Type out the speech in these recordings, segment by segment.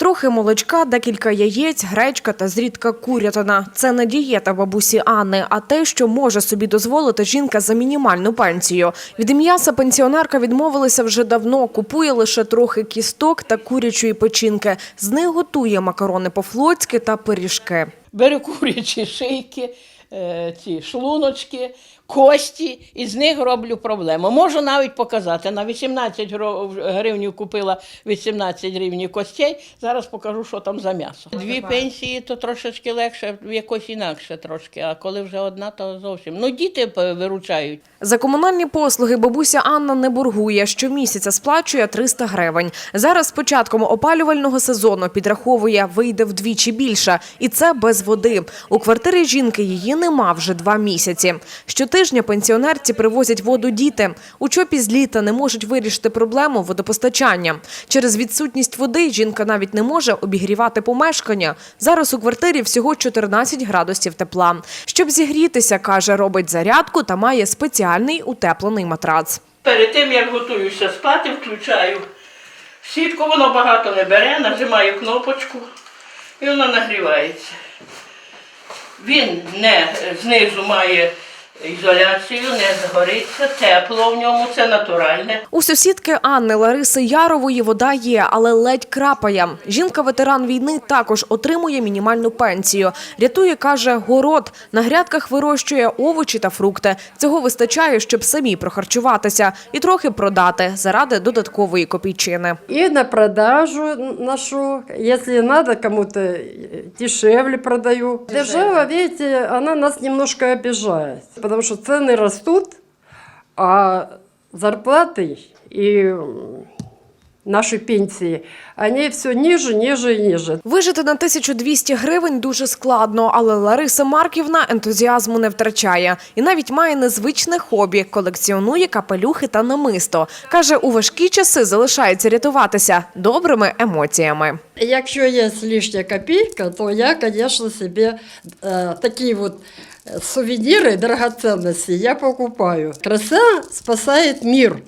Трохи молочка, декілька яєць, гречка та зрідка курятина. Це не дієта бабусі Анни, а те, що може собі дозволити жінка за мінімальну пенсію. Від м'яса пенсіонерка відмовилася вже давно. Купує лише трохи кісток та курячої печінки. З них готує макарони по-флотськи та пиріжки. Беру курячі шийки, ці шлуночки, кості, і з них роблю проблему. Можу навіть показати. На 18 гро- гривень купила 18 гривень костей. Зараз покажу, що там за м'ясо. Дві пенсії то трошечки легше, якось інакше трошки. А коли вже одна, то зовсім. Ну, діти виручають. За комунальні послуги бабуся Анна не боргує. Щомісяця сплачує 300 гривень. Зараз з початком опалювального сезону підраховує, вийде вдвічі більше. І це без води. У квартирі жінки її нема вже два місяці. Щотижня пенсіонерці привозять воду діти. У чопі з літа не можуть вирішити проблему водопостачання. Через відсутність води жінка навіть не може обігрівати помешкання. Зараз у квартирі всього 14 градусів тепла. Щоб зігрітися, каже, робить зарядку та має спеціальний утеплений матрац. Перед тим, як готуюся спати, включаю сітку, воно багато не бере, нажимаю кнопочку і воно нагрівається. Він не знизу має ізоляцію, не згориться, тепло в ньому, це натуральне. У сусідки Анни Лариси Ярової вода є, але ледь крапає. Жінка-ветеран війни також отримує мінімальну пенсію. Рятує, каже, город. На грядках вирощує овочі та фрукти. Цього вистачає, щоб самі прохарчуватися і трохи продати заради додаткової копійчини. И на продажу ношу. Если надо, кому-то э, дешевле продаю. Держава, видите, она нас немножко обижает Потому что цены растут, а зарплаты и м, наши пенсии, они все ниже, ниже и ниже. Вижити на 1200 гривень дуже складно, але Лариса Марківна ентузіазму не втрачає і навіть має незвичне хобі – колекціонує капелюхи та намисто. Каже, у важкі часи залишається рятуватися добрими емоціями. Якщо є лишня копійка, то я, конечно, себе э, такие вот э, сувениры, драгоценности я покупаю. Краса спасает мир.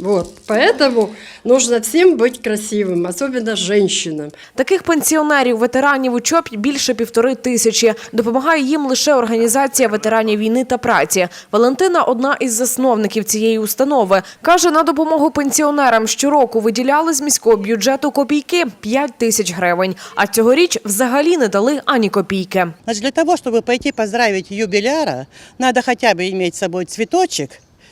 Вот, поэтому нужно всем быть красивым, особенно женщинам. Таких пенсіонерів, ветеранів учоб більше півтори тисячі. Допомагає їм лише організація ветеранів війни та праці. Валентина – одна із засновників цієї установи. Каже, на допомогу пенсіонерам щороку виділяли з міського бюджету копійки – 5 тисяч гривень. А цьогоріч взагалі не дали ані копійки. Значит, для того, чтобы пойти поздравить юбиляра, надо хотя бы иметь с собой цветочек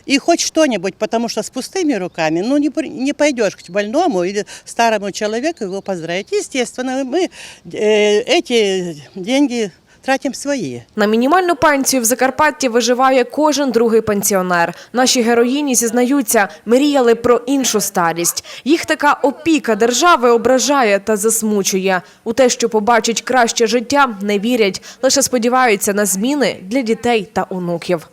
и хоть что-нибудь, потому что с пустыми руками, ну, не, при- не пойдешь к больному или старому человеку его поздравить. Естественно, мы э, эти деньги тратим свои. На мінімальну пенсію в Закарпатті виживає кожен другий пенсіонер. Наші героїні зізнаються, мріяли про іншу старість. Їх така опіка держави ображає та засмучує. У те, що побачить краще життя, не вірять, лише сподіваються на зміни для дітей та онуків.